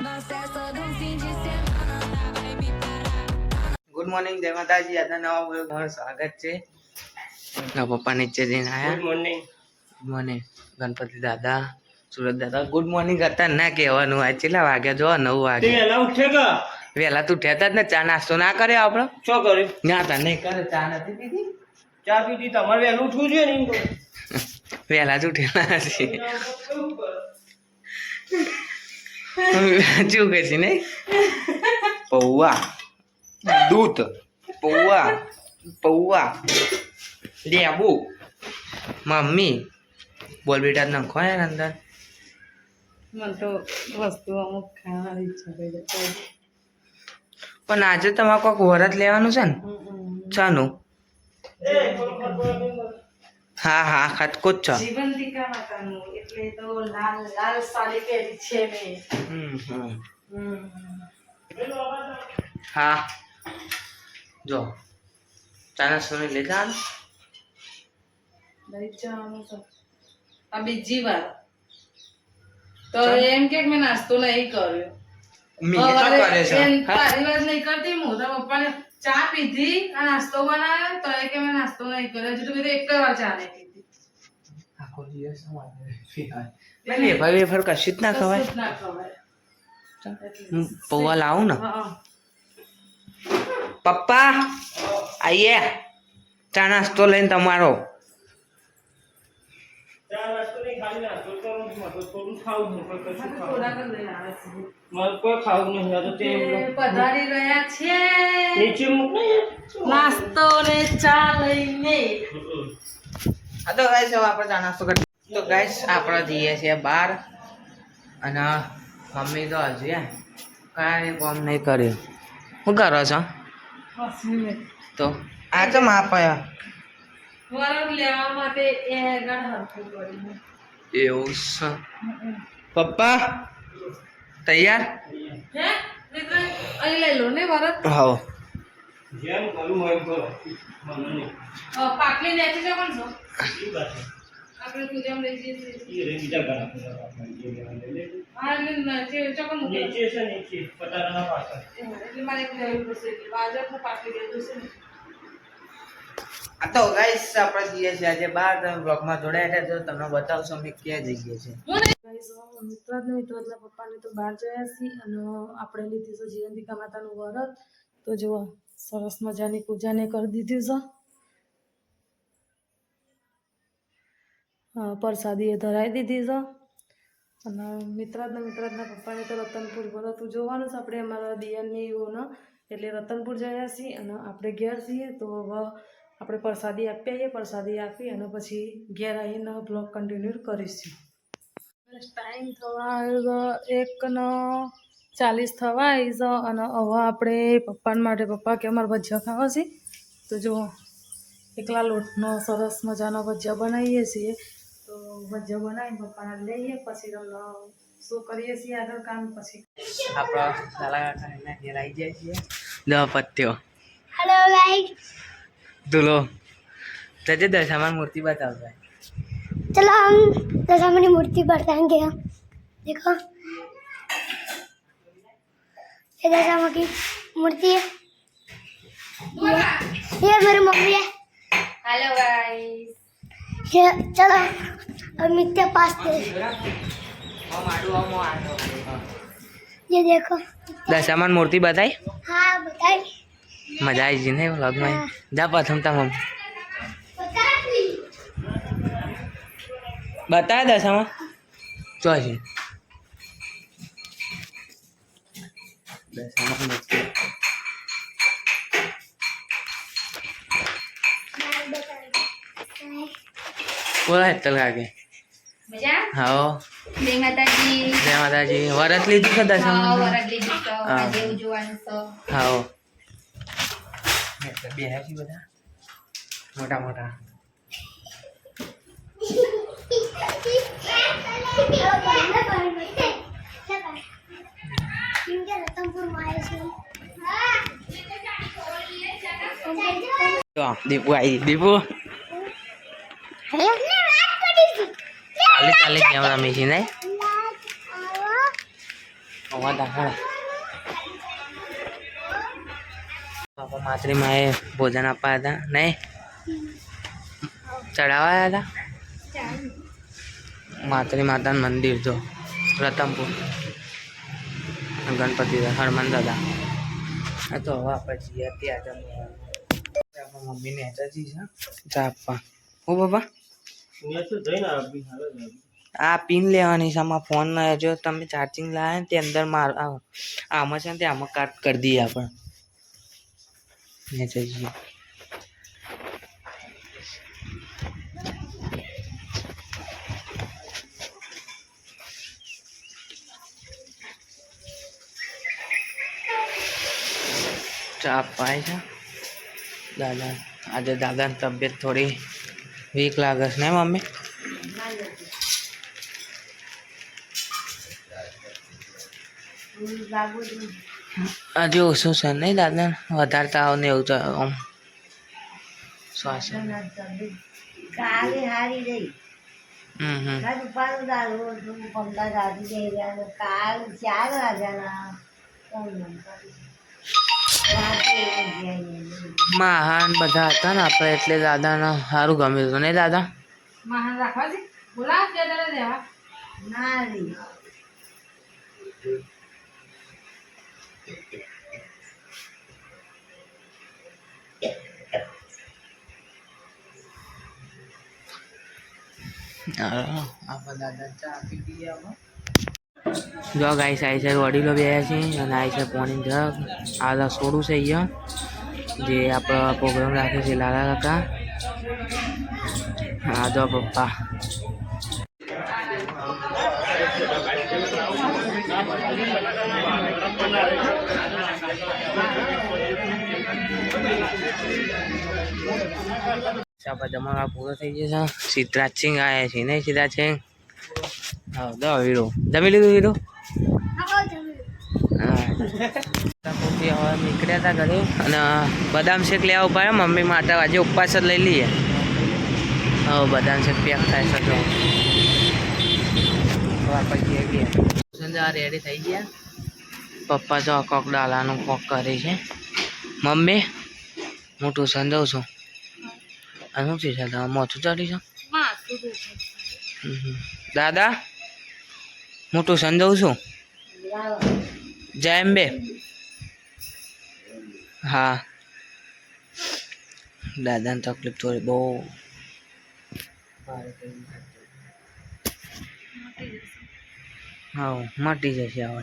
Good morning જય માતાજી. આજના નવા બ્લોગ તમારું સ્વાગત છે. મારા પપ્પા નીચે જઈને ગુડ આયા મોર્નિંગ ગણપતિ દાદા સુરત દાદા. ગુડ મોર્નિંગ હતા ના કહેવાનું. આ કેટલા વાગ્યા? જો નવ તે વાગે વહેલા ઉઠે કે વહેલા તું ઠેતા જ ને. ચા નાસ્તો ના કરે આપણો? શું કર્યું? ના તા નહીં કરે ચા નથી પીધી. ચા પીધી તમારે વહેલું ઉઠવું જોઈએ ને વહેલા જ ઉઠેલા છીએ. કેવું કરે? શું કહે છે ને? પૌવા. દૂધ. પૌવા. પૌવા. લેબુ મમ્મી. બોલ બેટા નખો યાર અંદર મને તો વસ્તુ અમુક ખાવાની ઈચ્છા થઈ જાય પણ આજે તમારે કોઈક વરત લેવાનું છે ને? ચાનું હા હા ખટકો જ છો. જીવંતિકા માતાનું એટલે તો લાલ લાલ સાડી પહેરી છે મે. હમ, હમ. હા. જો ચાના સોને નહીં લઈ જવાનું જવાનું આ બીજી વાર. તો એમ કે મેં નાસ્તો નહીં કર્યો. મેં કરે છે. તારી વાત નહીં કરતી હું. તો પપ્પાને ચા પીધી આ નાસ્તો બનાવ્યો. તો એ કે મેં નાસ્તો નહીં કર્યો. હજુ તો કીધું એક વાર ચા નહીં પીધી. આખો દિવસ અમારે વેફર વેફર કશું જ ના ખવાય. ના ખવાય. પૌવા લાવું ને. પપ્પા આઈએ. ચા નાસ્તો લઈને તમારો ચા નાસ્તો નહીં, ખાલી નાસ્તો કરું છું. મારે તો થોડું ખાવું કશું ખાવું. મારે કોઈ ખાવું નહીં. આ તો તે પધારી રહ્યા છે. નીચે મૂક ને. નાસ્તો ને ચા લઈને. હા તો ગાઈસ હવે આપણે ચા નાસ્તો કરી તો ગાઈસ આપણે જઈએ છીએ બહાર. અને મમ્મી તો હજુ કાંઈ કામ નહીં કર્યું. શું કરો છો? તો આ તો માપ લેવા માટે એ હરખું એવું છે પપ્પા તૈયાર હે મિત્ર અહીં લઈ લો ને વરત હા જેમ કરું હોય એમ કરો. મને નહીં. અ, પાટલી નેચે છે કોણ છો ઈ વાત છે. આપણે પૂજામાં લઈ જઈએ છીએ ઈ રે બીજા ઘણા બધા આપણે જે લેવા લઈ લેજો. હા એટલે નેચે ચોકન મૂકો નીચે છે નીચે પટારાના પાછળ એટલે મારે એક લેવી પડશે એટલે બાજુ પાટલી લીધું છે ને આ તો ગાઈસ આપણે જઈએ છીએ આજે બહાર તમે બ્લોગમાં જોડાયા હતા તો તમને બતાવશો અમે ક્યાં જઈએ છીએ. મિત્રાજના મિત્રાજના પપ્પાને તો બહાર જયા છીએ અને આપણે લીધી છે જીવંતિકા માતાનું વ્રત. તો જુઓ સરસ મજાની પૂજાને કરી દીધી છે. પ્રસાદી એ ધરાવી દીધી છે. અને મિત્રાજના મિત્રાજના પપ્પાને તો રતનપુર વ્રત જોવાનું છે. આપણે અમારા દિયાની એઓને એટલે રતનપુર જયા છીએ અને આપણે ઘેર છીએ. તો હવે આપણે પ્રસાદી આપી આવીએ પ્રસાદી આપી અને પછી ઘેર આવીને બ્લોક કન્ટિન્યુ કરીશું. ટાઈમ થવા આવ્યો એકનો ચાલીસ થવા આવી છે અને હવે આપણે પપ્પા માટે પપ્પા કે અમારે ભજીયા ખાવા છે? તો જો એકલા લોટનો સરસ મજાનો ભજીયા બનાવીએ છીએ. તો ભજીયા બનાવી પપ્પાને લઈએ પછી તમને શું કરીએ છીએ આગળ કામ પછી. આપણા દાલા ઘેર આવી જાય છીએ દહ પત્યો. Hello guys dulu. Jadi dah sama murti batal kan celang. Dah sama ni murti batal kan ya deko jadi dah sama ki murti ya. Ya baru mau ya. Halo guys. Ya celang. Amitnya pasti. Mau madu mau madu anu. ya deko dah sama murti batal ya? ha batal મજા આવી ગઈ ને વ્લોગમાં જા પ્રથમ તા mummy. બતાવે દશામાં મૂર્તિ બોલા હેતલ કાકે. મજા? હા જય માતાજી. જય માતાજી. વરત લીધું છે હા દશામાં લીધું હા. એટલે બે હેપી બધા. મોટા મોટા દીપુ આવી દીપુ? ચાલે ચાલે કેમેરા મેસી નહીં? હવા માએ ભોજન આપવા હતા. નહીં? ચડાવવા હતા? માતરી માતાનું મંદિર જો રતનપુર. ગણપતિ હનુમાન દાદા. હા તો હવે આપણે જઈએ ત્યાં જમવા આપણા મમ્મીને એચજી છે, ચા આપવા. હો બાબા. આ પિન લેવાની છે, આમાં ફોન જો તમે ચાર્જિંગ લાવે ને તે અંદર માર, આમાં છે ને તે આમાં કાટ કરી દઈએ આપણે. ને જઈએ ચા પાય છે દાદા આજે દાદાની તબિયત થોડી વીક લાગે છે ને મમ્મી હજુ ઓછું છે નહીં દાદા વધારે તાવ ને એવું તો આમ શ્વાસ કાલે હારી રહી હમ હમ. કાલ ઉપાડું દાડો તું પંદર રાતી જઈ રહ્યા કાલ ચાર વાગ્યાના રાતે મહાન બધા હતા ને આપણે એટલે દાદાને સારું ગમ્યું હતું. નહીં દાદા? મહાન રાખવા છે? બોલા કે દેવા ના જો ગાઈસ આવી છે વડીલો બે છે અને આવી છે પોણી જગ આ સોડું છે અહીંયા. જે આપણો પ્રોગ્રામ રાખ્યો છે લાલા કાકા. હા, જો પપ્પા. જમવા પૂરો થઈ જશે સિદ્ધરાજ સિંહ આવ્યા છે, નહીં સિદ્ધરાજ સિંહ? હા, દો હીરો. લીધું નીકળ્યા હતા ઘરે. અને બદામ શેક લેવા ઊભા રહ્યા. મમ્મી માટે આજે ઉપવાસ જ લઈ લઈએ. હવે બદામ શેક પેક થાય છે તો. ગયા રેડી થઈ ગયા. પપ્પા જો કોક ડાલાનું કોક કરે છે. મમ્મી, હું ટ્યુશન જાઉં છું. અને શું છે તમે મોથું ચાલી છે. દાદા, હું ટ્યુશન જાઉં છું. જય બે હા. દાદાને તકલીફ થોડી બહુ. હા, મટી જશે આ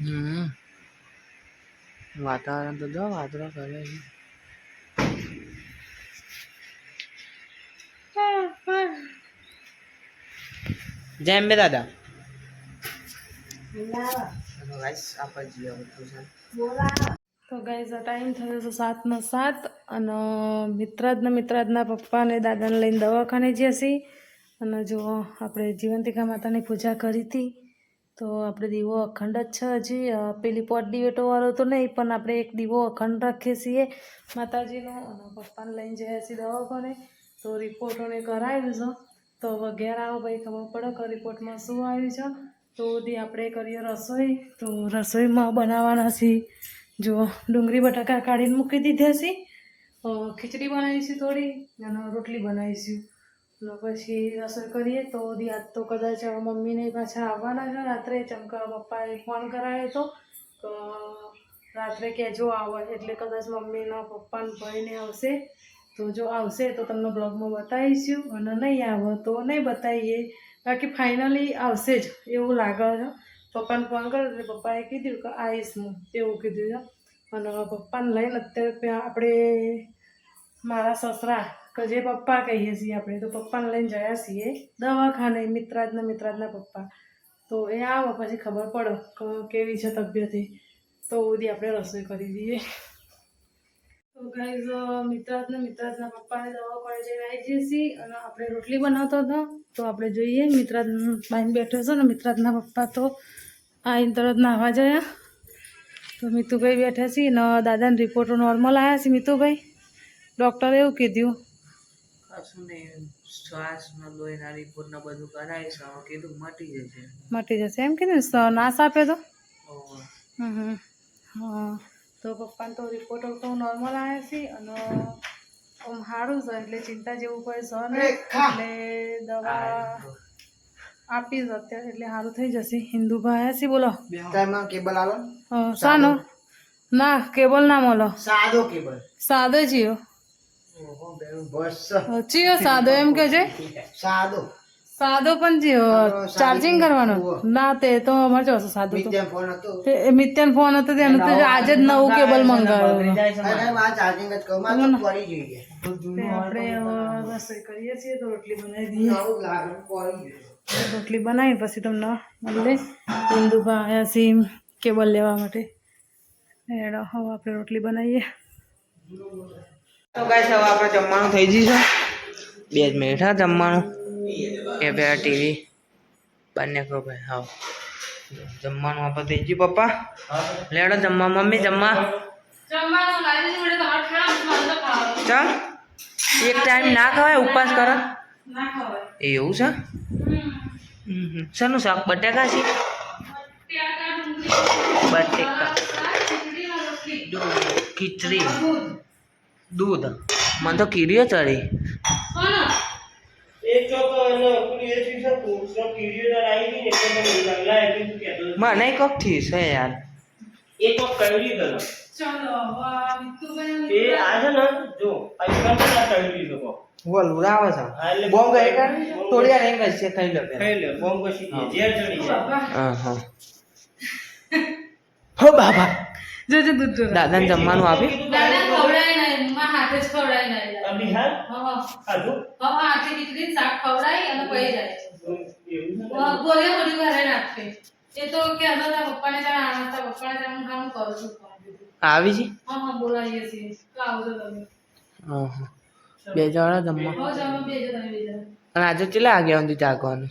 હમ. વાતાવરણ તો જો વાદળો કરે છે. જય અંબે દાદા. તો ગાઈઝ આ ટાઈમ થયો છે સાતનો સાત અને મિત્રાજના મિત્રાજના પપ્પા અને દાદાને લઈને દવાખાને જઈએ છીએ. અને જો આપણે જીવંતિકા માતાની પૂજા કરી હતી તો આપણે દીવો અખંડ જ છે હજી. પેલી પોટ દિવેટોવાળો તો નહીં પણ આપણે એક દીવો અખંડ રાખીએ છીએ માતાજીનો. અને પપ્પાને લઈને જઈએ છીએ દવાખાને. તો રિપોર્ટોને કરાવ્યું છે. તો હવે ઘેર આવો ભાઈ, ખબર પડે કે રિપોર્ટમાં શું આવ્યું છે. તો બધી આપણે કરીએ રસોઈ. તો રસોઈમાં બનાવવાના છીએ. જો ડુંગળી, બટાકા કાઢીને મૂકી દીધા છે. ખીચડી બનાવીશું થોડી અને રોટલી બનાવીશું અને પછી રસોઈ કરીએ. તો દી આજ તો કદાચ મમ્મીને પાછા આવવાના છે. રાત્રે ચમકા પપ્પાએ ફોન કરાયો હતો રાત્રે કહેજો આવે. એટલે કદાચ મમ્મીના પપ્પાને ભાઈને આવશે. તો જો આવશે તો તમને બ્લોગમાં બતાવીશું અને નહીં આવે તો નહીં બતાવીએ. બાકી ફાઇનલી આવશે જ એવું લાગે છે. પપ્પાને ફોન કર્યો એટલે પપ્પાએ કીધું કે આવીશ હું એવું કીધું છે. અને પપ્પાને લઈને અત્યારે આપણે મારા સસરા કે જે પપ્પા કહીએ છીએ આપણે, તો પપ્પાને લઈને જયા છીએ દવાખાને, મિત્રાજના મિત્રાજના પપ્પા. તો એ આવો પછી ખબર પડે કે કેવી છે તબિયત તો બધી આપણે રસોઈ કરી દઈએ. ગાઈઝ મિત્રાજના મિત્રાજના પપ્પાને દવા જઈને આવી છીએ અને આપણે રોટલી બનાવતો હતો તો આપણે જોઈએ મિત્રાજ બાઈને બેઠો છે ને મિત્રાજના પપ્પા તો આવીને તરત નાહવા જયા. તો મિતુભાઈ બેઠા છે ને દાદાને રિપોર્ટો નોર્મલ આવ્યા છે મિતુભાઈ. ડૉક્ટરે એવું કીધું. કશું નહીં શ્વાસનો લોહીના રિપોર્ટ ને બધું કરાવીશ છે. કીધું મટી જશે. મટી જશે. એમ કે ને સ- નાશ આપે તો? હમ. હા. તો પપ્પાને તો રિપોર્ટ તો નોર્મલ આવ્યા છે અને આમ સારું છે એટલે ચિંતા જેવું કોઈ છે એટલે દવા આપી જ અત્યારે એટલે સારું થઈ જશે. હિન્દુભાઈ આવ્યા છે બોલો. કેબલ આલો? સાનો ના કેબલ ના મળો સાદો કેબલ સાદો જીઓ. અ, સાદો એમ કે છે? સાદો. સાદો પણ ચાર્જિંગ કરવાનો. ના તે તો અમારે જોશે સાદું તો. વિદ્યા ફોન હતો. મિત્યાન ફોન હતો તેનું તો આજે જ નવું કેબલ મંગાવ્યો. આપણે કરીએ છીએ તો રોટલી બનાવી દઈએ. રોટલી પછી તમને મળી આવ્યા સિમ કેબલ લેવા માટે. એડો હવે આપણે રોટલી બનાવીએ. તો ગાઈસ હવે આપણે જમવાનું થઈ ગયું છે. બે જ મિનિટ હા જમવાનું. એ બે ટીવી. બંને કરો ભાઈ હા જમવાનું આપણે થઈ ગયું પપ્પા? લેડો જમવા મમ્મી જમવા. ચાલ. એક ટાઈમ ના ખવાય ઉપવાસ કરો. એવું છે. શાનું શાક? બટાકા છે? બટેકા ખીચડી. દૂધ. મને તો કીડીઓ ચડી. મને કોકથી છે યાર. એ ચોક કયડી લીધો એ આ છે ને જો બોલું બોમ્બ ગઈ થોડી વાર છે ખાઈ લો. ખાઈ લે બોમ્બ કશી ઝેર ચડી જાય. હા હા. હો બાબા. જો જો દૂધ દાદાને જમવાનું આપી? દાદા ખવડાય નહીં માં હાથે જ ખવડાય આ બિહાર હા ખાધું હા હાથે દીકરીને શાક ખવડાઈ અને પઈ જાય છે? બોલે બોલી ઘરે નાખે. એ તો કે હતા પપ્પાને જાણ આના પપ્પાને જાણ હું કામ કરું છું. આવી છે? હા હા બોલાવીએ છીએ. તો આવજો તમે. હા હા. બે જણા જમવા? હો જાઓ બેજો તમે બેજો અને આજે કેટલા વાગ્યા સુધી જાગવાનું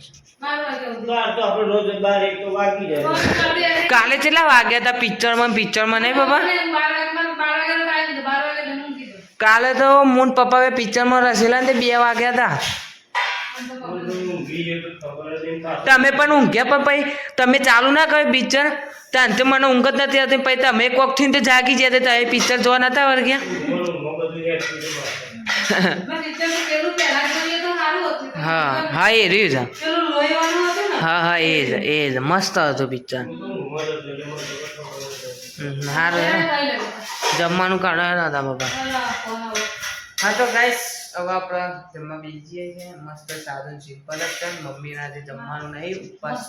કાલે કેટલા વાગ્યા હતા? પિક્ચરમાં પિક્ચરમાં નહીં પપ્પા બાર વાગે બાર વાગે ટાઈમ દીધો બાર વાગે જન્મ કીધું કાલે તો મૂન પપ્પા પિક્ચરમાં રસેલા ને બે વાગ્યા હતા. તમે પણ ઊંઘ્યા પણ પછી તમે ચાલુ ના કર્યું પિક્ચર? ત્યાં તો મને ઊંઘ જ નથી આવતી પછી તમે કોકથી તો જાગી ગયા હતા તમે પિક્ચર જોવા નતા વર્ગ્યા હા હા, એ રહ્યું છે. હા હા, એ જ એ જ, મસ્ત હતું પિક્ચર. સારું જમવાનું કાઢવાના હતા આવો હા તો ગાઈસ હવે આપણે જમવા બીજી છે મસ્ત સાદું સિમ્પલ જ છે. મમ્મીના જે જમવાનું નહીં ઉપવાસ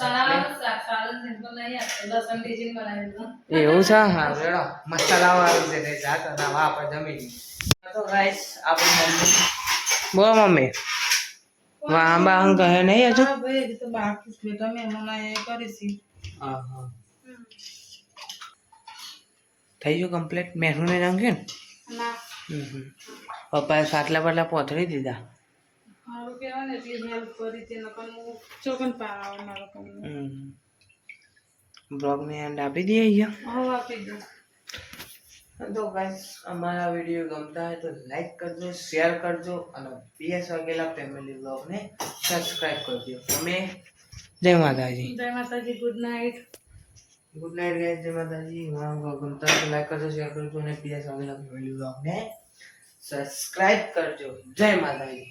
એવું છે? હા રેડો મસાલા વાળું છે કઈ જાત અને હવે આપણે જમી. તો ગાઈસ આપણી મમ્મી. બોલો મમ્મી. વાહ હું કહે નહીં હજુ? બાકી તમે મને કરીશી હા હા. થઈ ગયું કમ્પ્લીટ મેઠું ને? રંગ્યું ને. પપ્પાએ સાટલા બાટલા પોથરી દીધા? બ્લોગને એન્ડ આપી દઈએ અહીંયા? તો ગાઈસ અમારા વીડિયો ગમતા હોય તો લાઈક કરજો શેર કરજો અને પીએસ વાગેલા ફેમિલી બ્લોગને સબસ્ક્રાઈબ કરજો. અમે જય માતાજી. જય માતાજી good night good night guys જય માતાજી મારા ગમતા તો લાઈક કરજો શેર કરજો અને પીએસ વાગેલા ફેમિલી બ્લોગને સબસ્ક્રાઇબ કરજો જય માતાજી